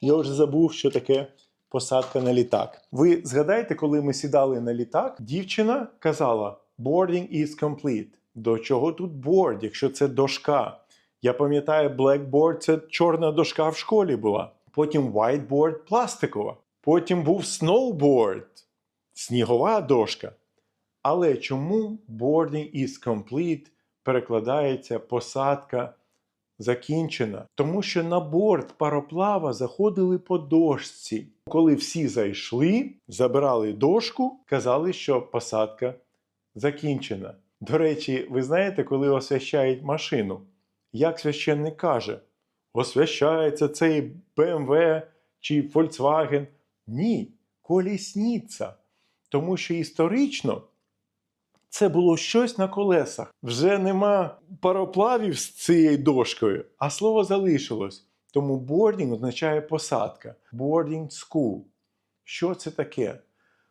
Я вже забув, що таке посадка на літак. Ви згадаєте, коли ми сідали на літак, дівчина казала boarding is complete. До чого тут board, якщо це дошка? Я пам'ятаю, blackboard – це чорна дошка в школі була. Потім whiteboard – пластикова. Потім був snowboard – снігова дошка. Але чому boarding is complete перекладається посадка закінчена? Тому що на борт пароплава заходили по дошці. Коли всі зайшли, забирали дошку, казали, що посадка закінчена. До речі, ви знаєте, коли освящають машину, як священник каже, освящається цей BMW чи Volkswagen? Ні, колісниця. Тому що історично це було щось на колесах. Вже нема пароплавів з цією дошкою, а слово залишилось. Тому boarding означає посадка. Boarding school. Що це таке?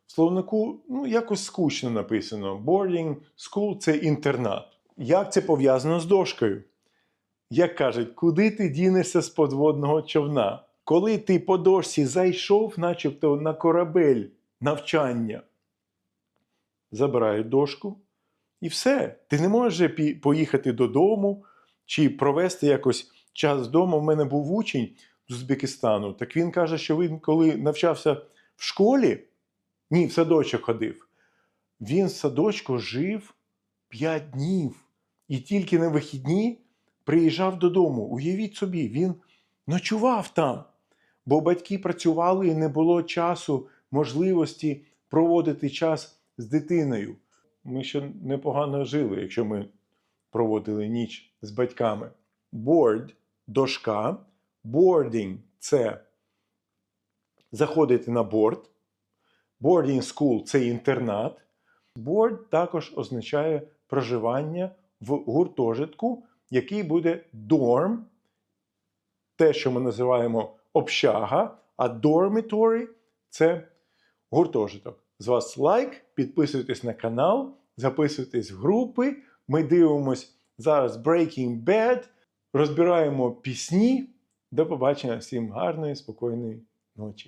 В словнику ну, якось скучно написано. Boarding school це інтернат. Як це пов'язано з дошкою? Як кажуть, куди ти дінешся з подводного човна? Коли ти по дошці зайшов, начебто на корабель навчання, забирають дошку, і все. Ти не можеш же поїхати додому чи провести якось час вдома. У мене був учень з Узбекистану. Так він каже, що він, коли навчався в школі, ні, в садочок ходив, він в садочку жив 5 днів і тільки на вихідні приїжджав додому. Уявіть собі, він ночував там, бо батьки працювали і не було часу, можливості проводити час з дитиною. Ми ще непогано жили, якщо ми проводили ніч з батьками. Board – дошка, boarding – це заходити на борт. Boarding school – це інтернат. Board також означає проживання в гуртожитку, який буде dorm, те, що ми називаємо общага, а dormitory – це гуртожиток. З вас лайк, підписуйтесь на канал, записуйтесь в групи. Ми дивимось зараз Breaking Bad, розбираємо пісні. До побачення всім гарної, спокійної ночі.